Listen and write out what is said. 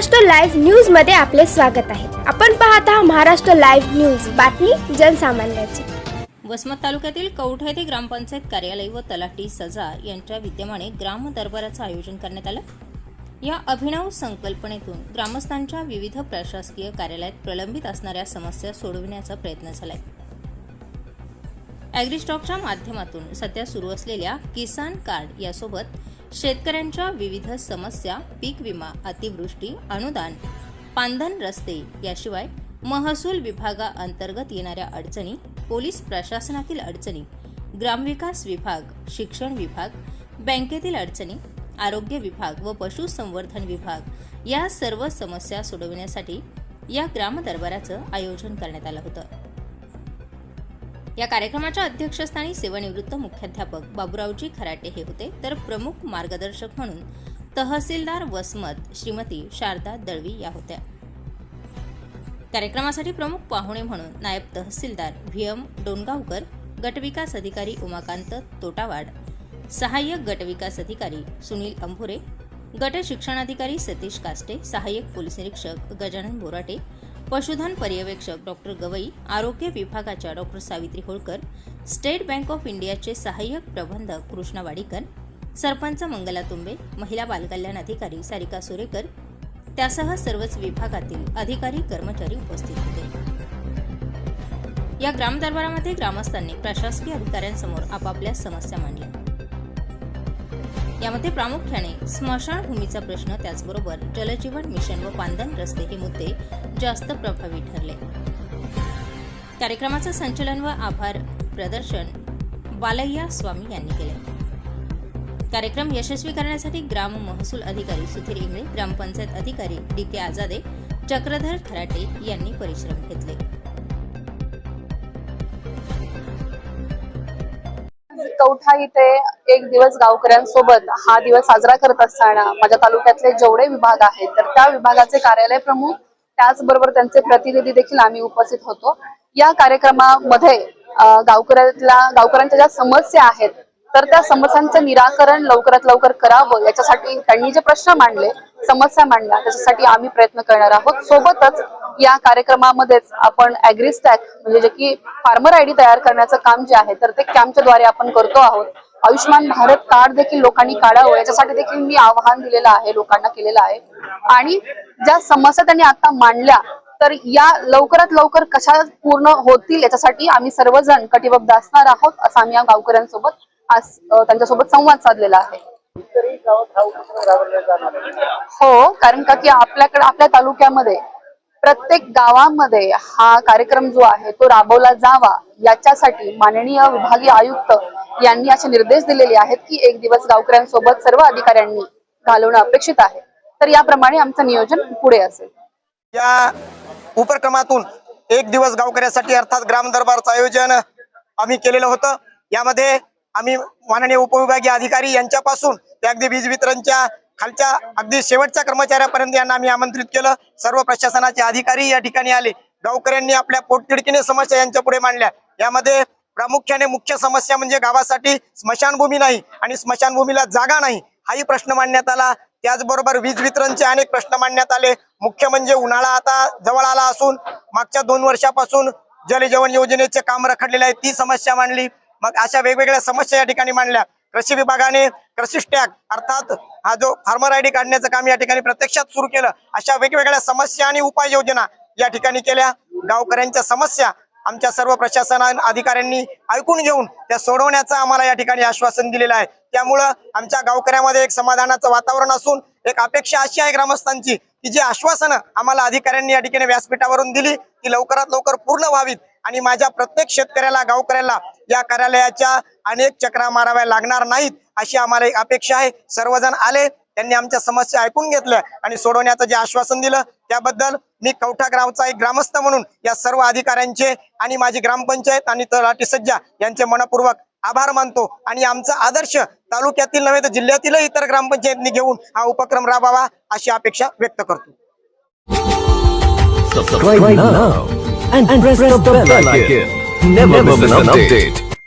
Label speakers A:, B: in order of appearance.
A: Maharashtra live न्यूजमध्ये आपले स्वागत आहे. आपण पाहत आहात महाराष्ट्र लाईव्ह न्यूज. बातमी जनसामान्याची.
B: वसमत तालुक्यातील कौठ येथे ग्रामपंचायत कार्यालय व तलाठी सजा यांच्या विद्यमाने ग्राम दरबाराचं आयोजन करण्यात आलं. या अभिनव संकल्पनेतून ग्रामस्थांच्या विविध प्रशासकीय कार्यालयात प्रलंबित असणाऱ्या समस्या सोडविण्याचा प्रयत्न झालाय. ॲग्रिस्टॉकच्या माध्यमातून सध्या सुरू असलेल्या किसान कार्ड यासोबत शेतकऱ्यांच्या विविध समस्या पीक विमा अतिवृष्टी अनुदान पांधन रस्ते याशिवाय महसूल विभागाअंतर्गत येणाऱ्या अडचणी पोलीस प्रशासनातील अडचणी ग्रामविकास विभाग शिक्षण विभाग बँकेतील अडचणी आरोग्य विभाग व पशुसंवर्धन विभाग या सर्व समस्या सोडविण्यासाठी या ग्रामदरबाराचं आयोजन करण्यात आलं होतं. या कार्यक्रमाच्या अध्यक्षस्थानी सेवानिवृत्त मुख्याध्यापक बाबुरावजी खराटे हे होते. तर प्रमुख मार्गदर्शक म्हणून तहसीलदार वसमत श्रीमती शारदा दळवी या होत्या. कार्यक्रमासाठी प्रमुख पाहुणे म्हणून नायब तहसीलदार व्ही एम डोणगावकर गटविकास अधिकारी उमाकांत तोटावाड सहाय्यक गटविकास अधिकारी सुनील अंभुरे गट शिक्षणाधिकारी सतीश कास्टे सहाय्यक पोलीस निरीक्षक गजानन बोराटे पशुधन पर्यवेक्षक डॉक्टर गवई आरोग्य विभागाच्या doctor Savitri Holkar state bank of इंडियाचे सहाय्यक प्रबंधक कृष्णा वाडीकर सरपंच मंगला तुंबे महिला बालकल्याण अधिकारी सारिका सुरेकर त्यासह सर्वच विभागातील अधिकारी कर्मचारी उपस्थित होते. या ग्रामदरबारामध्ये ग्रामस्थांनी प्रशासकीय अधिकाऱ्यांसमोर आपापल्या समस्या मांडल्या. यामध्ये प्रामुख्याने स्मशानभूमीचा प्रश्न त्याचबरोबर जलजीवन मिशन व पांदन रस्ते हे मुद्दे जास्त प्रभावी ठरले. कार्यक्रमाचं संचलन व आभार प्रदर्शन बालय्या स्वामी यांनी केले. कार्यक्रम यशस्वी करण्यासाठी ग्राम महसूल अधिकारी सुधीर इंगळे ग्रामपंचायत अधिकारी डी के आजादे चक्रधर खराटे यांनी परिश्रम घेतले.
C: कौठा इथे एक दिवस गावकऱ्यांसोबत हा दिवस साजरा करत असताना माझ्या तालुक्यातले जेवढे विभाग आहेत तर त्या विभागाचे कार्यालय प्रमुख त्याचबरोबर त्यांचे प्रतिनिधी देखील आम्ही उपस्थित होतो. या कार्यक्रमामध्ये गावकऱ्यातल्या गावकऱ्यांच्या ज्या समस्या आहेत तर त्या समस्यांचं निराकरण लवकरात लवकर करावं याच्यासाठी त्यांनी जे प्रश्न मांडले समस्या मांडल्या त्याच्यासाठी आम्ही प्रयत्न करणार आहोत. सोबतच या कार्यक्रमामध्येच आपण अॅग्रिस्टॅक म्हणजे जे की फार्मर आयडी तयार करण्याचं काम जे आहे तर ते कॅम्पच्या द्वारे आपण करतो आहोत. आयुष्यमान भारत कार्ड देखील लोकांनी काढावं याच्यासाठी देखील मी आवाहन दिलेलं आहे लोकांना केलेलं आहे. आणि ज्या समस्या त्यांनी आता मांडल्या तर या लवकरात लवकर कशा पूर्ण होतील याच्यासाठी आम्ही सर्वजण कटिबद्ध असणार आहोत असं आम्ही या गावकऱ्यांसोबत आज त्यांच्यासोबत संवाद साधलेला आहे. हो कारण का की आपल्याकडे आपल्या तालुक्यामध्ये प्रत्येक गावामध्ये हा कार्यक्रम जो आहे तो राबवला जावा याच्यासाठी माननीय विभागीय आयुक्त यांनी असे निर्देश दिलेले आहेत की एक दिवस गावकऱ्यांसोबत सर्व अधिकाऱ्यांनी घालवणं अपेक्षित आहे. तर याप्रमाणे आमचं नियोजन पुढे असेल.
D: या उपक्रमातून एक दिवस गावकऱ्यासाठी अर्थात ग्राम दरबारचं आयोजन आम्ही केलेलं होतं. यामध्ये आम्ही माननीय उपविभागीय अधिकारी यांच्यापासून ते अगदी वीज वितरणच्या खालच्या अगदी शेवटच्या कर्मचाऱ्यापर्यंत यांना आम्ही आमंत्रित केलं. सर्व प्रशासनाचे अधिकारी या ठिकाणी आले. गावकऱ्यांनी आपल्या पोटतिडकीने समस्या यांच्या पुढे मांडल्या. यामध्ये प्रामुख्याने मुख्य समस्या म्हणजे गावासाठी स्मशानभूमी नाही आणि स्मशानभूमीला जागा नाही हाही प्रश्न मांडण्यात आला. त्याचबरोबर वीज वितरणचे अनेक प्रश्न मांडण्यात आले. मुख्य म्हणजे उन्हाळा आता जवळ आला असून मागच्या दोन वर्षापासून जल जीवन योजनेचे काम रखडलेले आहे ती समस्या मांडली. मग अशा वेगवेगळ्या समस्या या ठिकाणी मांडल्या. कृषी विभागाने कृषी स्टॅग अर्थात हा जो फार्मर आयडी काढण्याचं काम या ठिकाणी प्रत्यक्षात सुरू केलं. अशा वेगवेगळ्या समस्या आणि उपाययोजना या ठिकाणी केल्या. गावकऱ्यांच्या समस्या आमच्या सर्व प्रशासन अधिकाऱ्यांनी ऐकून घेऊन त्या सोडवण्याचं आम्हाला या ठिकाणी आश्वासन दिलेलं आहे. त्यामुळं आमच्या गावकऱ्यामध्ये एक समाधानाचं वातावरण असून एक अपेक्षा अशी आहे ग्रामस्थांची की जी आश्वासनं आम्हाला अधिकाऱ्यांनी या ठिकाणी व्यासपीठावरून दिली ती लवकरात लवकर पूर्ण व्हावीत. आणि माझ्या प्रत्येक शेतकऱ्याला गावकऱ्याला या कार्यालयाच्या अनेक चक्रा माराव्या लागणार नाहीत अशी आम्हाला एक अपेक्षा आहे. सर्वजण आले त्यांनी आमच्या समस्या ऐकून घेतल्या आणि सोडवण्याचं जे आश्वासन दिलं त्याबद्दल मी कवठा ग्रामचा एक ग्रामस्थ म्हणून या सर्व अधिकाऱ्यांचे आणि माझी ग्रामपंचायत आणि तलाठी सज्जा यांचे मनपूर्वक आभार मानतो. आणि आमचा आदर्श तालुक्यातील नव्हे तर जिल्ह्यातील इतर ग्रामपंचायतनी घेऊन हा उपक्रम राबावा अशी अपेक्षा व्यक्त करतो.
E: and, and press, press the, the bell, bell icon. icon. Never, Never miss an update. update.